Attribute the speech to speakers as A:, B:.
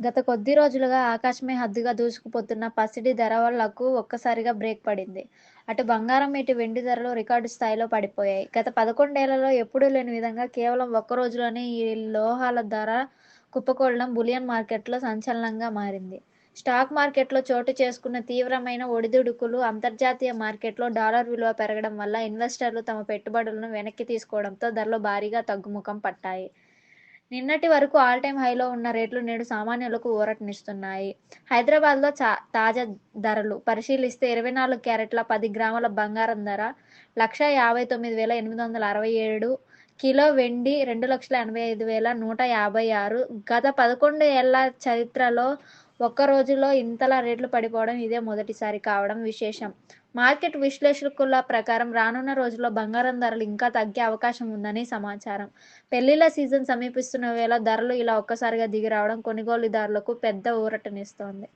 A: గత కొద్ది రోజులుగా ఆకాశమే హద్దుగా దూసుకుపోతున్న పసిడి ధరలకు ఒక్కసారిగా బ్రేక్ పడింది. అటు బంగారం, ఇటు వెండి ధరలు రికార్డు స్థాయిలో పడిపోయాయి. గత పదకొండేళ్ళలో ఎప్పుడూ లేని విధంగా కేవలం ఒక్క రోజులోనే ఈ లోహాల ధర కుప్పకూలడం బులియన్ మార్కెట్లో సంచలనంగా మారింది. స్టాక్ మార్కెట్లో చోటు చేసుకున్న తీవ్రమైన ఒడిదుడుకులు, అంతర్జాతీయ మార్కెట్లో డాలర్ విలువ పెరగడం వల్ల ఇన్వెస్టర్లు తమ పెట్టుబడులను వెనక్కి తీసుకోవడంతో ధరలు భారీగా తగ్గుముఖం పట్టాయి. నిన్నటి వరకు ఆల్ టైమ్ హైలో ఉన్న రేట్లు నేడు సామాన్యులకు ఊరటనిస్తున్నాయి. హైదరాబాద్లో తాజా ధరలు పరిశీలిస్తే ఇరవై నాలుగు క్యారెట్ల పది గ్రాముల బంగారం ధర లక్ష యాభై తొమ్మిది వేల ఎనిమిది వందల అరవై ఏడు, కిలో వెండి రెండు లక్షల ఎనభై ఐదు వేల నూట యాభై ఆరు గత పదకొండు ఏళ్ళ చరిత్రలో ఒక్క రోజులో ఇంతలా రేట్లు పడిపోవడం ఇదే మొదటిసారి కావడం విశేషం. మార్కెట్ విశ్లేషకుల ప్రకారం రానున్న రోజుల్లో బంగారం ధరలు ఇంకా తగ్గే అవకాశం ఉందని సమాచారం. పెళ్ళిళ్ళ సీజన్ సమీపిస్తున్న వేళ ధరలు ఇలా ఒక్కసారిగా దిగిరావడం కొనుగోలుదారులకు పెద్ద ఊరటనిస్తోంది.